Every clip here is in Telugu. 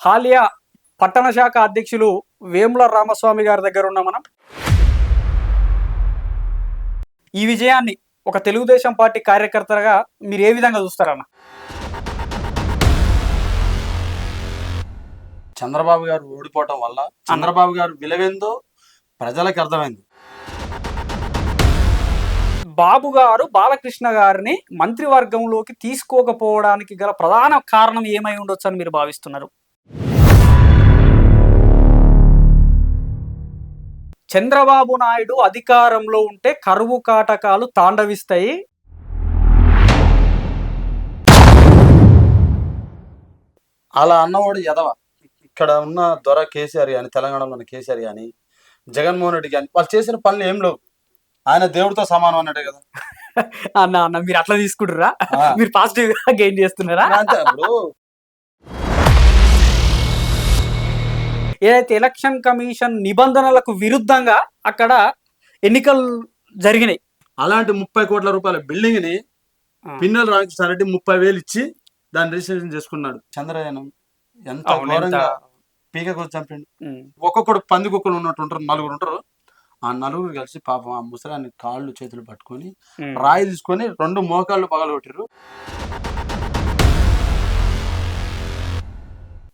హాలియా పట్టణ శాఖ అధ్యక్షులు వేముల రామస్వామి గారి దగ్గర ఉన్న మనం. ఈ విజయాన్ని ఒక తెలుగుదేశం పార్టీ కార్యకర్తగా మీరు ఏ విధంగా చూస్తారన్న? చంద్రబాబు గారు ఓడిపోవటం వల్ల చంద్రబాబు గారు విలువేందో ప్రజలకు అర్థమైంది. బాబు గారు బాలకృష్ణ గారిని మంత్రివర్గంలోకి తీసుకోకపోవడానికి గల ప్రధాన కారణం ఏమై ఉండొచ్చు అని మీరు భావిస్తున్నారు? చంద్రబాబు నాయుడు అధికారంలో ఉంటే కరువు కాటకాలు తాండవిస్తాయి. అలా అన్నవాడు ఎదవ ఇక్కడ ఉన్న దొర కేసీఆర్ కానీ తెలంగాణలో ఉన్న కేసీఆర్ కానీ జగన్మోహన్ రెడ్డి కానీ వాళ్ళు చేసిన పనులు ఏం లేవు. ఆయన దేవుడితో సమానం అన్నట్టే కదా. అన్న అన్న మీరు అట్లా తీసుకుంటారా. మీరు పాజిటివ్గా గెయిన్ చేస్తున్నారా? ఇప్పుడు ఏదైతే ఎలక్షన్ కమిషన్ నిబంధనలకు విరుద్ధంగా అక్కడ ఎన్నికలు జరిగినాయి అలాంటి ముప్పై కోట్ల రూపాయల బిల్డింగ్ని. పిన్నెల రామకృష్ణారెడ్డి ముప్పై వేలు ఇచ్చి దాన్ని రిజిస్ట్రేషన్ చేసుకున్నాడు చంద్రయానం ఎంత ఘోరంగా పీకకు చంపండి. ఒక్కొక్కడు పంది కుక్కలు ఉన్నట్టు ఉంటారు నలుగురు ఉంటారు ఆ నలుగురు కలిసి పాపం ఆ ముసలాన్ని కాళ్ళు చేతులు పట్టుకొని. రాయి తీసుకొని రెండు మోకాళ్ళు పగలగొట్టారు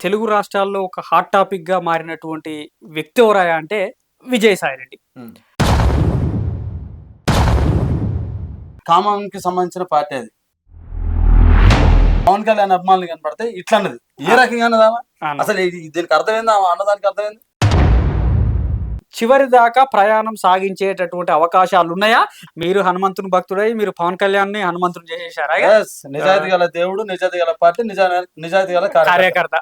తెలుగు రాష్ట్రాల్లో ఒక హాట్ టాపిక్గా మారినటువంటి వ్యక్తి ఎవరాయా అంటే విజయసాయి రెడ్డి కామానికి సంబంధించిన పార్టీ అది. పవన్ కళ్యాణ్ అభిమానులు కనపడితే ఇట్లా అన్నది ఏ రకంగా అన్నదామా అన్న. అసలు దీనికి అర్థమైందా? అన్నదానికి అర్థమైంది? చివరి దాకా ప్రయాణం సాగించేటటువంటి అవకాశాలు ఉన్నాయా? మీరు హనుమంతుని భక్తుడై మీరు పవన్ కళ్యాణ్ని హనుమంతుని చేసేసారా నిజాయితీ గల దేవుడు నిజాయితీ గల పార్టీ నిజా నిజాయితీ గల కార్యకర్త.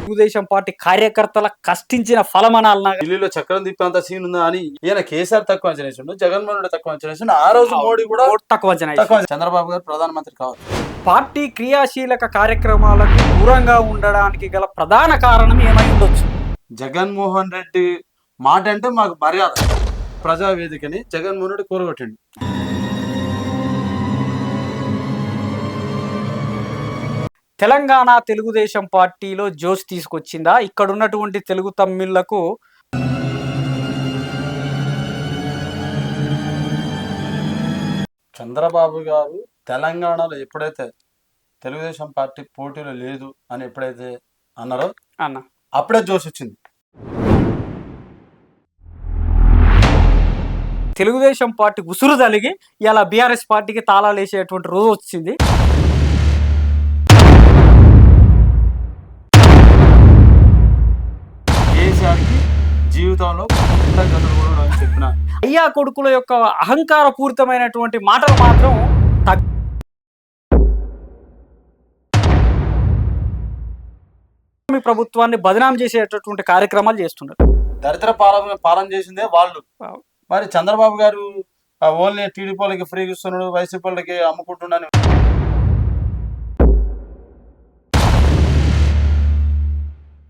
తెలుగుదేశం పార్టీ కార్యకర్తల కష్టించిన ఫలమనాలనా ఢిల్లీలో చక్రం తిప్పేంత సీన్ ఉందా అని ఈయన కేసీఆర్ తక్కువ అంచనా వేసిండు జగన్మోహన్ రెడ్డి తక్కువ అంచనా వేసిండు. ఆ రోజు మోడీ కూడా తక్కువ అంచనా చంద్రబాబు గారు ప్రధానమంత్రి కావచ్చు పార్టీ క్రియాశీలక కార్యక్రమాలకు దూరంగా ఉండడానికి గల ప్రధాన కారణం ఏమై ఉండొచ్చు? జగన్మోహన్ రెడ్డి మాట అంటే మాకు మర్యాద. ప్రజావేదికని జగన్మోహన్ రెడ్డి కూరగొట్టిండు. తెలంగాణ తెలుగుదేశం పార్టీలో జోష్ తీసుకొచ్చిందా? ఇక్కడ ఉన్నటువంటి తెలుగు తమ్మిళ్ళకు చంద్రబాబు గారు తెలంగాణలో ఎప్పుడైతే తెలుగుదేశం పార్టీ పోటీలో లేదు అని ఎప్పుడైతే అన్నారో అన్న. అప్పుడే జోష్ వచ్చింది. తెలుగుదేశం పార్టీ ఉసురు తలిగి ఇలా బీఆర్ఎస్ పార్టీకి తాళాలు వేసేటువంటి రోజు వచ్చింది. కేసీఆర్కి జీవితంలో కృతజ్ఞతలు కూడా అని చెప్పిన అయ్యా కొడుకుల యొక్క అహంకార పూరితమైనటువంటి మాటలు మాత్రం మీ ప్రభుత్వాన్ని బదనాం చేసేటటువంటి కార్యక్రమాలు చేస్తున్నారు. దరిద్ర పాలన పాలన చేసిందే వాళ్ళు. మరి చంద్రబాబు గారు ఓన్లీ టీడీపీ వాళ్ళకి ఫ్రీగా ఇస్తున్నాడు వైసీపీ వాళ్ళకి అమ్ముకుంటున్నాను.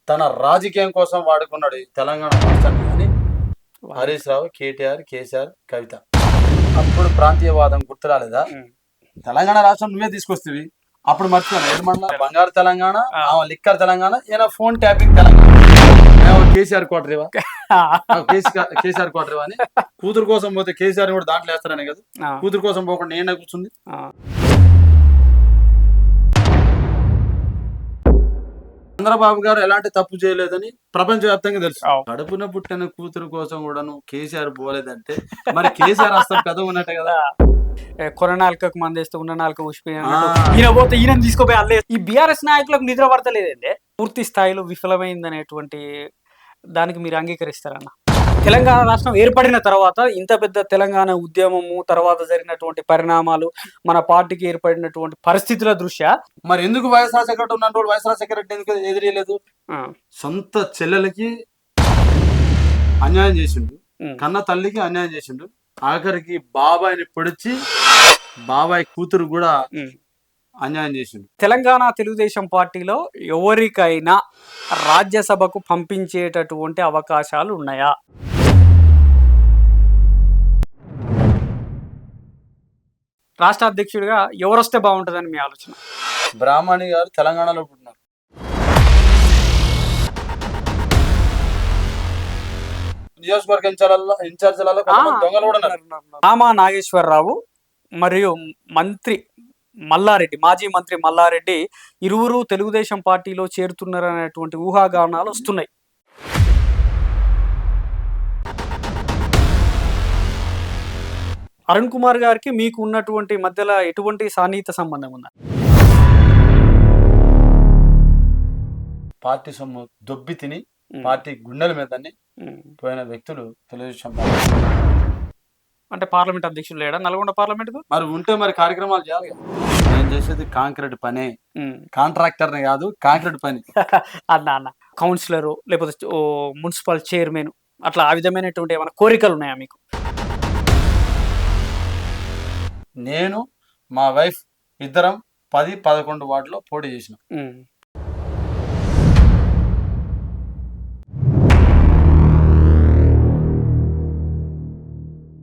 తన రాజకీయం కోసం వాడుకున్నాడు ఈ తెలంగాణ రాష్ట్రాన్ని కానీ హరీష్ రావు కేటీఆర్ కేసీఆర్ కవిత. అప్పుడు ప్రాంతీయవాదం గుర్తు రాలేదా. తెలంగాణ రాష్ట్రం నువ్వే తీసుకొస్తేవి. అప్పుడు మర్చిపోయాను. బంగారు తెలంగాణ. ఆమె లిక్కర్ తెలంగాణ ఈయన phone tapping Telangana. KCR coterie ఇవా కేసీఆర్ ఇవా అని. కూతురు కోసం పోతే కేసీఆర్ కూడా దాంట్లో వేస్తారనే కదా. కూతురు కోసం పోకుండా నేను కూర్చుంది. చంద్రబాబు గారు ఎలాంటి తప్పు చేయలేదని ప్రపంచవ్యాప్తంగా తెలుసు. అవు. కడుపున పుట్టిన కూతురు కోసం కూడా నువ్వు కేసీఆర్ పోలేదంటే మరి కేసీఆర్ వస్తాం కథ ఉన్నట్టే కదా. నాలుకకు మందేస్తే ఉన్న నాలుక. ఈయన పోతే ఈయన తీసుకోపోయి అల్లే ఈ బీఆర్ఎస్ నాయకులకు నిద్ర పడతలేదండి. పూర్తి స్థాయిలో విఫలమైందనేటువంటి దానికి మీరు అంగీకరిస్తారన్న. తెలంగాణ రాష్ట్రం ఏర్పడిన తర్వాత ఇంత పెద్ద తెలంగాణ ఉద్యమము తర్వాత జరిగినటువంటి పరిణామాలు మన పార్టీకి ఏర్పడినటువంటి పరిస్థితుల దృష్ట్యా మరి ఎందుకు వైఎస్ రాజశేఖర రెడ్డి ఉన్నప్పుడు వైఎస్ రాజశేఖర రెడ్డి ఎందుకు ఎదిరియలేదు? సొంత చెల్లెలకి అన్యాయం చేసిండు కన్న తల్లికి అన్యాయం చేసిండు ఆఖరికి బాబాయిని పొడిచి బాబాయ్ కూతురు కూడా. అన్యాయం చేసిండు. తెలంగాణ తెలుగుదేశం పార్టీలో ఎవరికైనా రాజ్యసభకు పంపించేటటువంటి అవకాశాలు ఉన్నాయా? రాష్ట్ర అధ్యక్షుడిగా ఎవరు వస్తే బాగుంటుందని మీ ఆలోచన? బ్రాహ్మణి గారు తెలంగాణలో పుట్టినారు. నియోజకవర్గ ఇన్ఛార్జీలలో ఇన్ఛార్జీలలో కొంతమంది దొంగలు కూడా ఉన్నారు. రామా నాగేశ్వరరావు మరియు మంత్రి మల్లారెడ్డి మాజీ మంత్రి మల్లారెడ్డి ఇరువురు తెలుగుదేశం పార్టీలో చేరుతున్నారనేటువంటి ఊహాగానాలు వస్తున్నాయి. అరుణ్ కుమార్ గారికి మీకు ఉన్నటువంటి మధ్యలో ఎటువంటి సాన్నిహిత సంబంధం ఉందా? పార్టీ సొమ్ము దొబ్బి తిని పార్టీ గుండెల మీద. పోయిన వ్యక్తులు తెలుగుదేశం పార్టీ. అంటే పార్లమెంట్ అధ్యక్షుడు లేడా? నల్గొండ పార్లమెంట్ మరి ఉంటే మరి కార్యక్రమాలు చేయాలి. నేను చేసేది కాంక్రీట్ పనే. కాంట్రాక్టర్ని కాదు కాంక్రీట్ పని. అన్న అన్న. కౌన్సిలర్ లేకపోతే మున్సిపల్ చైర్మన్ అట్లా ఆ విధమైనటువంటి ఏమైనా కోరికలు ఉన్నాయా మీకు? నేను మా వైఫ్ ఇద్దరం పది పదకొండు వార్డులో పోటీ చేసినాం.